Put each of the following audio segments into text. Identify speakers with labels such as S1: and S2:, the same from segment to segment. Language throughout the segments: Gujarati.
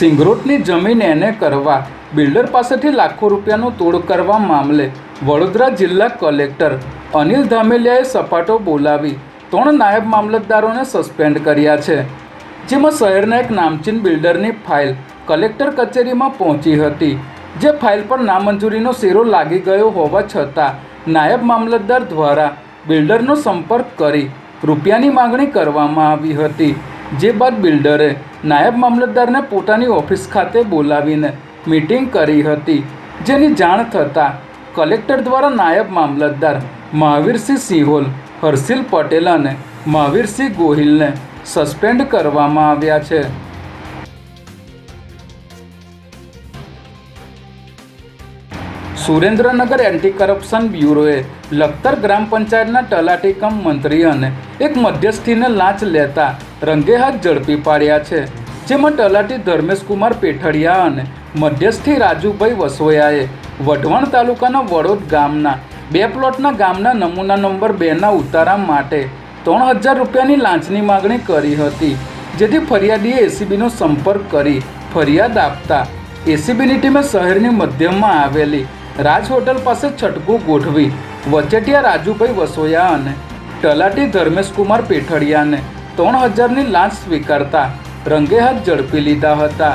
S1: સિંગરોટની જમીન એને કરવા, બિલ્ડર પાસેથી લાખો રૂપિયાનો તોડ કરવા મામલે વડોદરા જિલ્લા કલેક્ટર અનિલ ધામેલિયાએ સપાટો બોલાવી ત્રણ નાયબ મામલતદારોને સસ્પેન્ડ કર્યા છે, જેમાં શહેરના એક નામચીન બિલ્ડરની ફાઇલ કલેક્ટર કચેરીમાં પહોંચી હતી, જે ફાઇલ પર નામંજૂરીનો શેરો લાગી ગયો હોવા છતાં નાયબ મામલતદાર દ્વારા બિલ્ડરનો સંપર્ક કરી રૂપિયાની માંગણી કરવામાં આવી હતી. જે બાદ બિલ્ડરે નાયબ મામલતદારને પોતાની ઓફિસ ખાતે બોલાવીને મીટિંગ કરી હતી, જેની જાણ થતાં કલેક્ટર દ્વારા નાયબ મામલતદાર મહાવીરસિંહ સિહોલ હર્ષિલ પટેલ અને મહાવીરસિંહ ગોહિલને સસ્પેન્ડ કરવામાં આવ્યા છે. સુરેન્દ્રનગર એન્ટી કરપ્શન બ્યુરોએ લખતર ગ્રામ પંચાયતના તલાટી કમ મંત્રી અને એક મધ્યસ્થીને લાંચ લેતા રંગે હાથ ઝડપી પાડ્યા છે. જેમાં તલાટી ધર્મેશકુમાર પેઠડિયા અને મધ્યસ્થી રાજુભાઈ વસોયાએ વઢવાણ તાલુકાના વડોદ ગામના બે પ્લોટના ગામના નમૂના નંબર બેના ઉતારા માટે ત્રણ હજાર રૂપિયાની લાંચની માગણી કરી હતી. જેથી ફરિયાદીએ એસીબીનો સંપર્ક કરી ફરિયાદ આપતા એસીબીની ટીમે શહેરની મધ્યમાં આવેલી રાજ હોટલ પાસે છટકું ગોઠવી વચેટિયા રાજુભાઈ વસોયા અને તલાટી ધર્મેશકુમાર પેઠડિયાને ત્રણ હજારની લાંચ સ્વીકારતા રંગે હાથ ઝડપી લીધા હતા.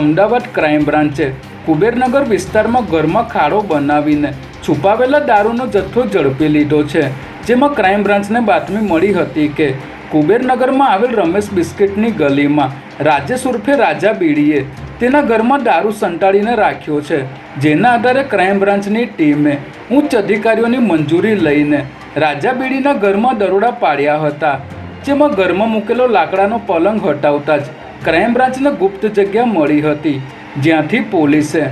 S1: અમદાવાદ ક્રાઇમ બ્રાન્ચે કુબેરનગર વિસ્તારમાં ઘરમાં ખાડો બનાવીને છુપાવેલા દારૂનો જથ્થો ઝડપી લીધો છે. જેમાં ક્રાઇમ બ્રાન્ચને બાતમી મળી હતી કે કુબેરનગરમાં આવેલ રમેશ બિસ્કિટની ગલીમાં રાજેશ ઉર્ફે રાજા બીડીએ તેના ઘરમાં દારૂ સંતાડીને રાખ્યો છે. જેના આધારે ક્રાઇમ બ્રાન્ચની ટીમે ઉચ્ચ અધિકારીઓની મંજૂરી લઈને રાજા બીડીના ઘરમાં દરોડા પાડ્યા હતા, જેમાં ઘરમાં મૂકેલો લાકડાનો પલંગ હટાવતા જ ક્રાઇમ બ્રાન્ચને ગુપ્ત જગ્યા મળી હતી, જ્યાંથી પોલીસે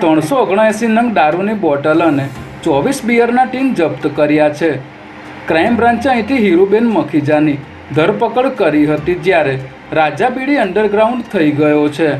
S1: ત્રણસો ઓગણએંસી નંગ દારૂની બોટલ અને ચોવીસ બિયરના ટીન જપ્ત કર્યા છે. ક્રાઇમ બ્રાન્ચે અહીંથી હીરુબેન મખીજાની ધરપકડ કરી હતી, જ્યારે રાજા બીડી અંડરગ્રાઉન્ડ થઈ ગયો છે.